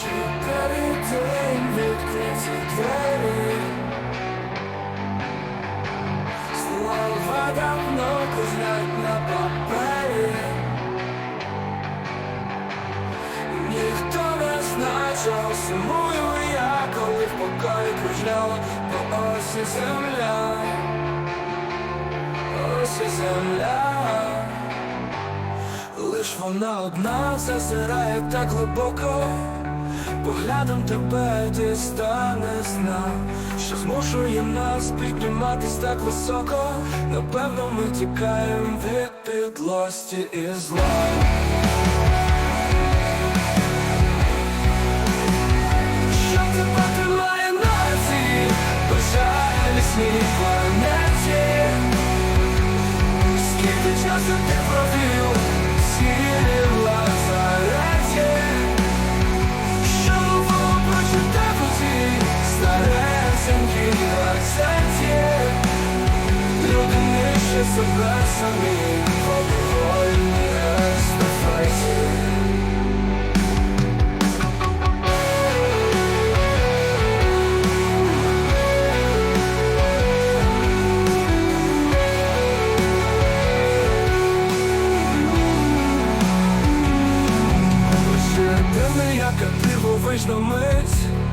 Чотири день відкриті двері Слова давно кузнять на папері Ніхто не знає, чого сумую я, коли в покої кружляла по осі земля Осі земля Лиш вона одна зазирає так глибоко Поглядом тебе ти стане знав Що змушує нас підніматись так високо. Напевно ми тікаємо від підлості і зла. Що тебе тримає на цій безжалісній планеті. Скільки часу ти провів сірі в себе самі Алкогольні естафеті Ще дивовижна мить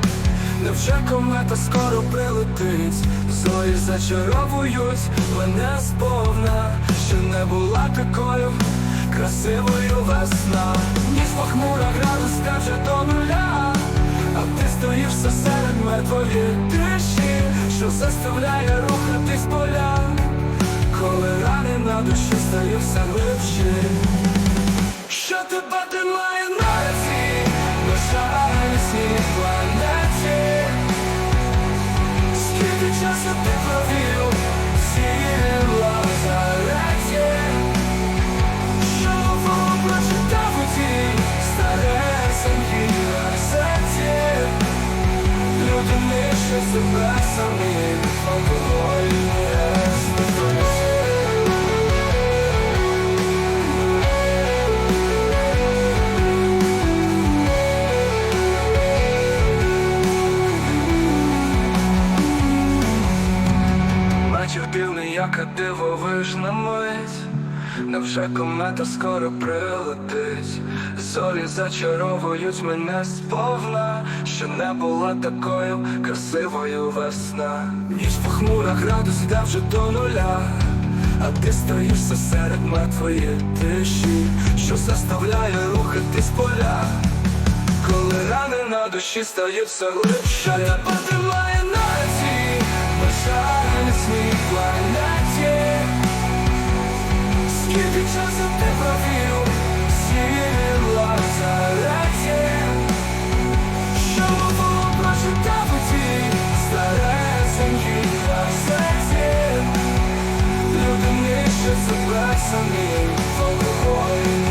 Невже комета скоро прилетить? Зорі зачаровують мене сповна Що не була такою красивою весна. Ніж похмура градус скаже до нуля А ти стоїш все серед мертвої тиші Що заставляє рухатись поля. Коли рани на душі стають все глибші. Що тебе тримає Скільки часу ти провів в яка дивовижна мить. Невже комета скоро прилетить? Зорі зачаровують мене сповна Що не була такою красивою весна. Ніч похмура градус йде вже до нуля. А ти стоїш все серед мертвої тиші Що заставляє рухатись поля. Коли рани на душі стають все глибше Я потримаю Тільки часом не повірю сіла зараці, що було прочитав у тій старесенькій газеті, людини, що себе самі в алкогольній.